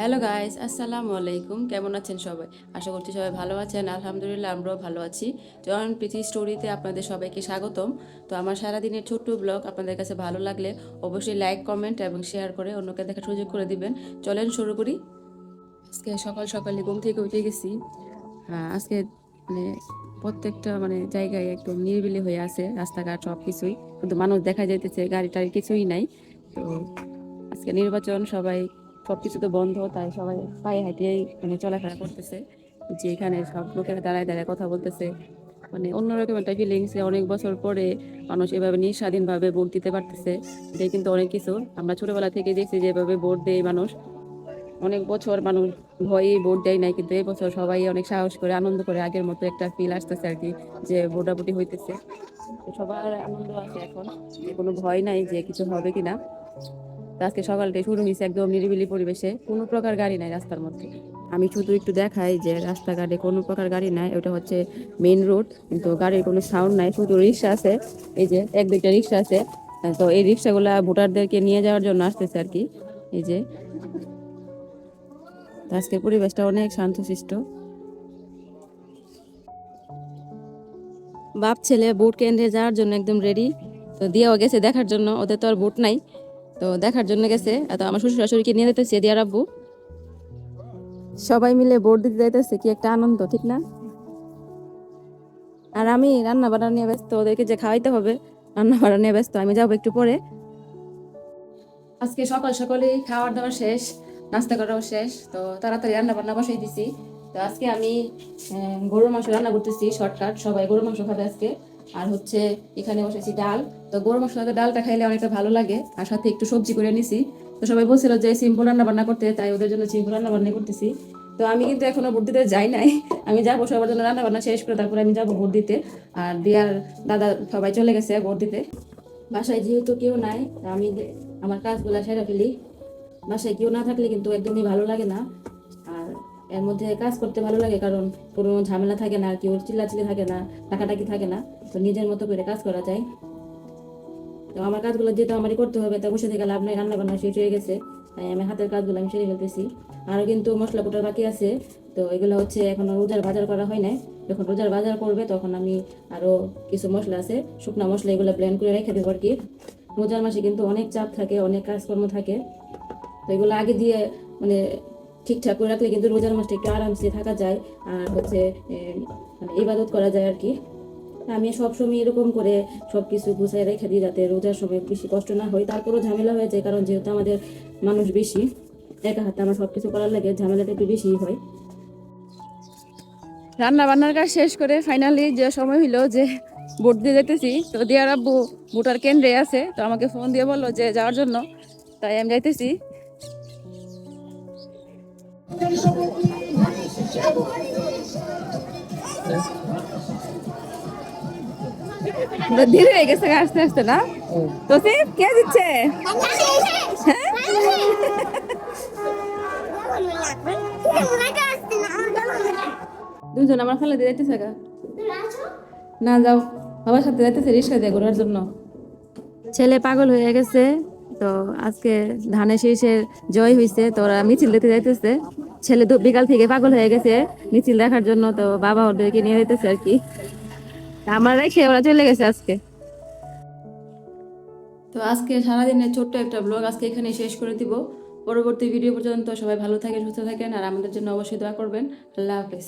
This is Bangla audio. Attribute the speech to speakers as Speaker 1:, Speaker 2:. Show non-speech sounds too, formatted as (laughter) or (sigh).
Speaker 1: হ্যালো গাইস আসসালামু আলাইকুম কেমন আছেন সবাই? আশা করছি সবাই ভালো আছেন। আলহামদুলিল্লাহ, আমরাও ভালো আছি। জয়ন প্রীতি স্টোরিতে আপনাদের সবাইকে স্বাগতম। তো আমার সারাদিনের ছোট্ট ব্লগ আপনাদের কাছে ভালো লাগলে অবশ্যই লাইক কমেন্ট এবং শেয়ার করে অন্যকে দেখার সুযোগ করে দিবেন। চলেন শুরু করি। আজকে সকাল সকালে ঘুম থেকে উঠে গেছি। হ্যাঁ আজকে মানে প্রত্যেকটা মানে জায়গায় একদম নিরিবিলি হয়ে আছে। রাস্তাঘাট সব কিছুই কিন্তু মানুষ দেখা যাইতেছে গাড়ি টাড়ি কিছুই নাই। তো আজকে নির্বাচন সবাই সব কিছু তো বন্ধ, তাই সবাই পায়ে হাঁটিয়েই মানে চলাফেরা করতেছে। যে এখানে সব লোকেরা দাঁড়ায় দাঁড়ায় কথা বলতেছে। মানে অন্যরকম একটা ফিলিংস অনেক বছর পরে মানুষ এভাবে নিঃস্বাধীনভাবে ভোট দিতে পারতেছে। এটাই কিন্তু অনেক কিছু। আমরা ছোটবেলা থেকে দেখছি যে এভাবে ভোট দেয় মানুষ। অনেক বছর মানুষ ভয়ে ভোট দেয় নাই, কিন্তু এই বছর সবাই অনেক সাহস করে, আনন্দ করে আগের মতো একটা ফিল আসতেছে আর কি, যে ভোটাভুটি হইতেছে। সবার আনন্দ আছে এখন। কোনো ভয় নাই যে কিছু হবে কিনা। আজকে সকালটাই শুরু হয়েছে একদম নিরিবিলি পরিবেশে, কোনো প্রকার গাড়ি নাই রাস্তার মধ্যে। আমি শুধু একটু দেখাই যে রাস্তাঘাটে কোনো প্রকার গাড়ি নাই, ওটা হচ্ছে মেইন রোড কিন্তু গাড়ির কোনো সাউন্ড নাই, শুধু রিক্সা আছে, এই যে এক দুইটা রিক্সা আছে। তো এই রিক্সাগুলা ভোটারদেরকে নিয়ে যাওয়ার জন্য আসতেছে আর কি, এই যে। আজকের পরিবেশটা অনেক শান্তশিষ্ট। বাপ ছেলে ভোট কেন্দ্রে যাওয়ার জন্য একদম রেডি তো দিয়েও গেছে দেখার জন্য, ওদের তো আর ভোট নাই। তো দেখার জন্য গেছে। তো আমার শ্বশুর শাশুড়িকে নিয়ে যেতেছে দিয়ার আব্বু সবাই মিলে ভোট দিতে যাইতেছে, কি একটা আনন্দ, ঠিক না? আর আমি রান্না বান্না নিয়ে ব্যস্ত, ওদেরকে যে খাওয়াইতে হবে রান্না বান্না নিয়ে ব্যস্ত, আমি যাব একটু পরে। আজকে সকাল সকালে খাওয়ার দাওয়া শেষ, নাস্তা করাও শেষ, তো তাড়াতাড়ি রান্না বান্না বসাই দিছি। তো আজকে আমি গরুর মাংস রান্না করতেছি, শর্টকাট, সবাই গরুর মাংস খাবে আজকে। আর হচ্ছে এখানে বসেছি ডাল। তো মাংস সাথে ডালটা খাইলে অনেকটা ভালো লাগে। আর সাথে একটু সবজি করে নিছি। তো সবাই বলছিল যে সিম্পল রান্না বান্না করতে, তাই ওদের জন্য সিম্পল রান্না বান্না করতেছি। তো আমি কিন্তু এখনও ভোট দিতে যাই নাই। (laughs) আমি যাব সবার জন্য রান্না বান্না শেষ করে তারপরে আমি যাব ভোট দিতে। আর দিয়ার দাদা সবাই চলে গেছে ভোট দিতে। বাসায় যেহেতু কেউ নাই, আমি আমার কাজগুলো সেরে ফেলি। বাসায় কেউ না থাকলে কিন্তু একদমই ভালো লাগে না। এর মধ্যে কাজ করতে ভালো লাগে, কারণ কোনো ঝামেলা থাকে না, কেউ চিল্লাচিল্লি থাকে না টাকাটাকি থাকে না, তো নিজের মতো করে কাজ করা যায়। তো আমার কাজগুলো যেহেতু আমারই করতে হবে, তা বসে থেকে লাভ নাই, রান্না বান্না শেষ হয়ে গেছে, তাই আমি হাতের কাজগুলো আমি সেরে ফেলতেছি। আরও কিন্তু মশলা কুটার বাকি আছে, তো এগুলো হচ্ছে এখনও রোজার বাজার করা হয় নাই। যখন রোজার বাজার করবে, তখন আমি আরও কিছু মশলা আছে, শুকনো মশলা এগুলো ব্লেন্ড করে রেখে দেবো আর কি। রোজার মাসে কিন্তু অনেক চাপ থাকে, অনেক কাজকর্ম থাকে, তো এগুলো আগে দিয়ে মানে ঠিকঠাক করে রাখলে কিন্তু রোজার মাসটা একটু আরামসে থাকা যায় আর হচ্ছে মানে ইবাদত করা যায় আর কি আমি সবসময় এরকম করে সব কিছু গুছাই রেখে দিই যাতে রোজার সময় বেশি কষ্ট না হয়। তারপরেও ঝামেলা হয়ে যায় কারণ যেহেতু আমাদের মানুষ বেশি, একা হাতে আমার সব কিছু করার লাগে, ঝামেলাটা একটু বেশি হয়। রান্না বান্নার কাজ শেষ করে ফাইনালি যে সময় হইল যে ভোট দিয়ে যেতেছি তো দিয়ার আব্বু ভোটার কেন্দ্রে আছে, তো আমাকে ফোন দিয়ে বলল যে যাওয়ার জন্য, তাই আমি যাইতেছি। ধীরে হয়ে গেছে আস্তে আস্তে, না? তো কে দিচ্ছে? দুজন আমার খালা দিয়ে যাইতেছে গা। না যাও, বাবার সাথে যাইতেছে, রিক্সা দিয়ে ঘোরার জন্য। ছেলে পাগল হয়ে গেছে, তো আজকে ধানের শীষের জয় হয়েছে তো ওরা মিছিল দিতে যাইতেছে। ছেলে তো বিকাল থেকে পাগল হয়ে গেছে, মিছিল দেখার জন্য তো বাবা ওদেরকে নিয়ে যেতেছে আর কি। আমার রেখে ওরা চলে গেছে আজকে। তো আজকে সারাদিনের ছোট্ট একটা ব্লগ আজকে এখানে শেষ করে দিব। পরবর্তী ভিডিও পর্যন্ত সবাই ভালো থাকেন, সুস্থ থাকেন, আর আমাদের জন্য অবশ্যই দোয়া করবেন। আল্লাহ হাফেজ।